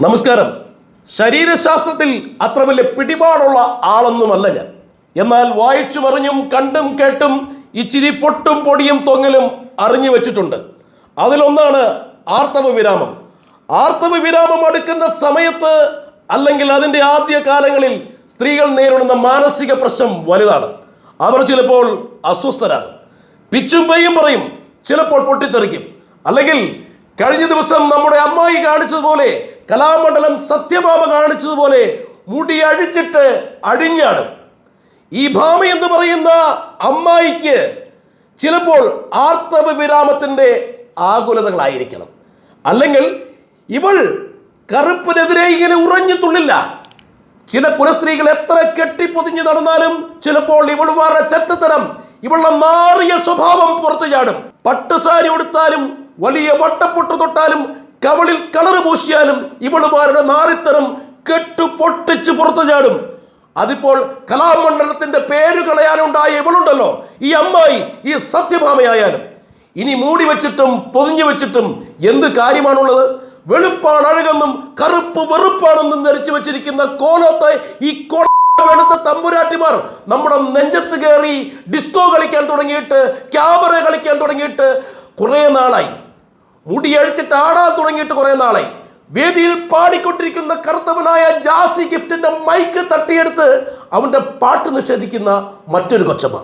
നമസ്കാരം. ശരീരശാസ്ത്രത്തിൽ അത്ര വലിയ പിടിപാടുള്ള ആളൊന്നുമല്ല ഞാൻ. എന്നാൽ വായിച്ചു മറിഞ്ഞും കണ്ടും കേട്ടും ഇച്ചിരി പൊട്ടും പൊടിയും തൊങ്ങലും അറിഞ്ഞു വെച്ചിട്ടുണ്ട്. അതിലൊന്നാണ് ആർത്തവ വിരാമം ആർത്തവ വിരാമം അടുക്കുന്ന സമയത്ത് അല്ലെങ്കിൽ അതിന്റെ ആദ്യ കാലങ്ങളിൽ സ്ത്രീകൾ നേരിടുന്ന മാനസിക പ്രശ്നം വലുതാണ്. അവർ ചിലപ്പോൾ അസ്വസ്ഥരാകും. പിച്ചും പറയും ചിലപ്പോൾ പൊട്ടിത്തെറിക്കും. അല്ലെങ്കിൽ കഴിഞ്ഞ ദിവസം നമ്മുടെ അമ്മായി കാണിച്ചതുപോലെ കലാമണ്ഡലം സത്യഭാമ കാണിച്ചതുപോലെ മുടി അഴിച്ചിട്ട് അഴിഞ്ഞാടും ഈ ഭാമ എന്ന് പറയുന്ന അമ്മായിക്ക് ചിലപ്പോൾ ആർത്തവ വിരാമത്തിന്റെ ആകുലതകളായിരിക്കണം. അല്ലെങ്കിൽ ഇവൾ കറുപ്പിനെതിരെ ഇങ്ങനെ ഉറഞ്ഞു തുള്ളില്ല. ചില കുലസ്ത്രീകൾ എത്ര കെട്ടിപ്പൊതിഞ്ഞ് നടന്നാലും ചിലപ്പോൾ ഇവളുമാരുടെ ചെത്തത്തരം ഇവളുടെ മാറിയ സ്വഭാവം പുറത്തു ചാടും. പട്ടുസാരി ഉടുത്താലും വലിയ വട്ടപ്പൊട്ട് തൊട്ടാലും കവളിൽ കളറ് പൂശിയാലും ഇവളുമാരുടെ നാറിത്തരം കെട്ടു പൊട്ടിച്ച് പുറത്തു ചാടും. അതിപ്പോൾ കലാമണ്ഡലത്തിന്റെ പേര് കളയാനുണ്ടായ ഇവളുണ്ടല്ലോ ഈ അമ്മായി ഈ സത്യഭാമയായാലും. ഇനി മൂടി വെച്ചിട്ടും പൊതിഞ്ഞു വെച്ചിട്ടും എന്ത് കാര്യമാണുള്ളത്? വെളുപ്പാണ് അഴകെന്നും കറുപ്പ് വെറുപ്പാണെന്നും ധരിച്ചു വെച്ചിരിക്കുന്ന കോലത്തെ ഈ കൊ വെളുത്ത തമ്പുരാട്ടിമാർ നമ്മുടെ നെഞ്ചത്ത് കയറി ഡിസ്കോ കളിക്കാൻ തുടങ്ങിയിട്ട് ക്യാമറ കളിക്കാൻ തുടങ്ങിയിട്ട് കുറേ നാളായി. മുടി അഴിച്ചിട്ട് ആടാൻ തുടങ്ങിയിട്ട് കുറേ നാളായി. വേദിയിൽ പാടിക്കൊണ്ടിരിക്കുന്ന കർത്തവനായ ജാസി ഗിഫ്റ്റിന്റെ മൈക്ക് തട്ടിയെടുത്ത് അവന്റെ പാട്ട് നിഷേധിക്കുന്ന മറ്റൊരു കൊച്ചമ്മ.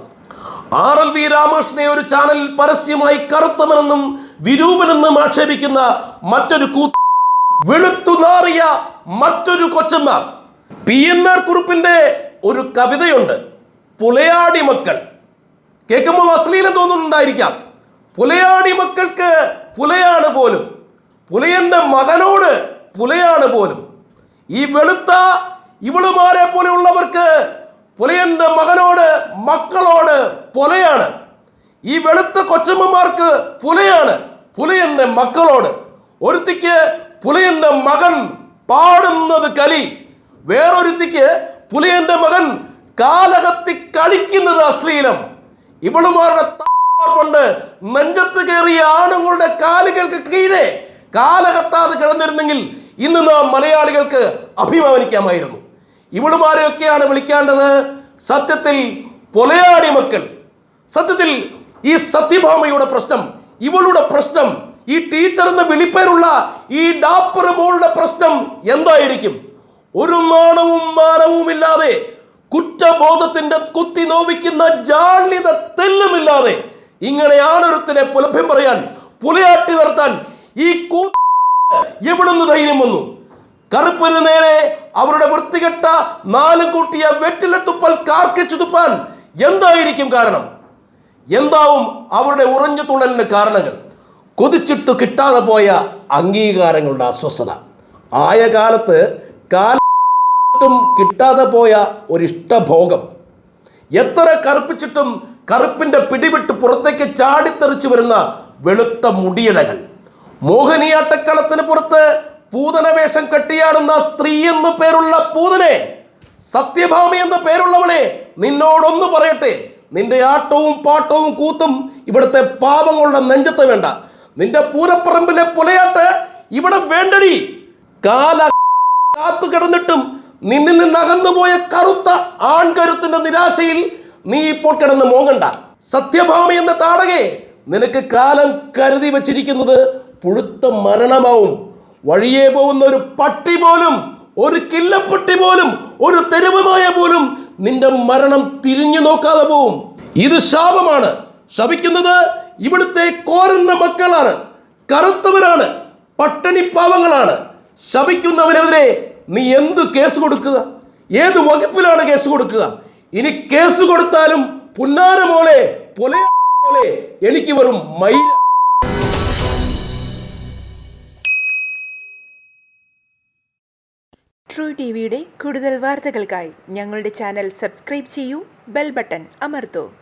ആർ എൽ വി രാമകൃഷ്ണനെ ഒരു ചാനലിൽ പരസ്യമായി കറുത്തവനെന്നും വിരൂപനെന്നും ആക്ഷേപിക്കുന്ന മറ്റൊരു കൂ വെളുത്തു നാറിയ മറ്റൊരു കൊച്ചമ്മ. പി എൻ ആർ കുറിപ്പിന്റെ ഒരു കവിതയുണ്ട് പുലയാടി മക്കൾ കേൾക്കുമ്പോൾ അശ്ലീലം തോന്നുന്നുണ്ടായിരിക്കാം. പുലയാടി മക്കൾക്ക് പുലയാണ് പോലും. പുലയന്റെ മകനോട് പുലയാണ് പോലും. ഈ വെളുത്ത ഇവളുമാരെ പോലെയുള്ളവർക്ക് പുലയന്റെ മകനോട് മക്കളോട് പുലയാണ്. ഈ വെളുത്ത കൊച്ചമ്മമാർക്ക് പുലയാണ് പുലയന്റെ മക്കളോട്. ഒരുത്തിക്ക് പുലയന്റെ മകൻ പാടുന്നത് കലി വേറൊരുത്തിക്ക് പുലയന്റെ മകൻ കാലകത്തി കളിക്കുന്നത് അശ്ലീലം. ഇവളുമാരുടെ കൊണ്ട് നെഞ്ചത്ത് കയറിയ ആണുങ്ങളുടെ കാലുകൾക്ക് കീഴെ കാലകത്താതെ കിടന്നിരുന്നെങ്കിൽ ഇന്ന് നാം മലയാളികൾക്ക് അഭിമാനിക്കാമായിരുന്നു. ഇവളുമാരെയൊക്കെയാണ് വിളിക്കേണ്ടത്? സത്യത്തിൽ പൊലയാടി മക്കൾ. സത്യത്തിൽ ഈ സത്യഭാമയുടെ പ്രശ്നം ഇവളുടെ പ്രശ്നം ഈ ടീച്ചർ എന്ന വിളിപ്പേരുള്ള ഈ ഡാപ്പർ മോളുടെ പ്രശ്നം എന്തായിരിക്കും? ഒരു നാണവും മാനവും ഇല്ലാതെ കുറ്റബോധത്തിന്റെ കുത്തി നോവിക്കുന്ന ജാള്യത തെല്ലുമില്ലാതെ ഇങ്ങനെയാണൊരുത്തിനെ പുലഭ്യം പറയാൻ പുലയാട്ടി നിർത്താൻ ഈ കൂ എവിടുന്ന് ധൈര്യം വന്നു? കറുപ്പിന് നേരെ അവരുടെ വൃത്തികെട്ട നാല് കൂട്ടിയ വെറ്റിലെ തുപ്പൽ കാർക്കിച്ചു തുപ്പാൻ എന്തായിരിക്കും കാരണം? എന്താവും അവരുടെ ഉറഞ്ഞു തുള്ളലിന് കാരണങ്ങൾ? കൊതിച്ചിട്ട് കിട്ടാതെ പോയ അംഗീകാരങ്ങളുടെ അസ്വസ്ഥത. ആയ കാലത്ത് കാലത്തും കിട്ടാതെ പോയ ഒരിഷ്ടഭോഗം. എത്ര കറുപ്പിച്ചിട്ടും കറുപ്പിന്റെ പിടിവിട്ട് പുറത്തേക്ക് ചാടിത്തെറിച്ചു വരുന്ന വെളുത്ത മുടിയിഴകൾ മോഹിനിയാട്ടക്കളത്തിന് പുറത്ത് പൂതന വേഷം കെട്ടിയാടുന്ന സ്ത്രീ എന്ന് പേരുള്ള പൂതനെ സത്യഭാമി എന്ന പേരുള്ളവളെ നിന്നോടൊന്ന് പറയട്ടെ. നിന്റെ ആട്ടവും പാട്ടവും കൂത്തും ഇവിടുത്തെ പാപങ്ങളുടെ നെഞ്ചത്ത് വേണ്ട. നിന്റെ പൂരപ്പറമ്പിലെ പുലയാട്ട് ഇവിടെ വേണ്ടടി. കാല കാത്തു കിടന്നിട്ടും നിന്നിൽ നിന്ന് അകന്നുപോയ കറുത്ത ആൺകരുത്തിന്റെ നിരാശയിൽ നീ ഇപ്പോൾ കിടന്ന് മോങ്ങണ്ട. സത്യഭാമ എന്ന താടകെ നിനക്ക് കാലം കരുതി വച്ചിരിക്കുന്നത് പുഴുത്ത മരണമാവും. വഴിയെ പോകുന്ന ഒരു പട്ടി പോലും ഒരു കില്ലപ്പട്ടി പോലും ഒരു തെരുവുമായ പോലും നിന്റെ മരണം തിരിഞ്ഞു നോക്കാതെ പോവും. ഇത് ശാപമാണ്. ശപിക്കുന്നത് ഇവിടുത്തെ കോരന്റെ മക്കളാണ്. കറുത്തവരാണ്. പട്ടിണി പാവങ്ങളാണ്. ശപിക്കുന്നവനെതിരെ നീ എന്ത് കേസ് കൊടുക്കുക? ഏത് വകുപ്പിലാണ് കേസ് കൊടുക്കുക? ഇനി കേസ് കൊടുത്താലും പുന്നാര മോളെ പോലെ എനിക്ക് വെറും മൈല ട്രൂ ടി വിയുടെ കൂടുതൽ വാർത്തകൾക്കായി ഞങ്ങളുടെ ചാനൽ സബ്സ്ക്രൈബ് ചെയ്യൂ ബെൽ ബട്ടൺ അമർത്തൂ.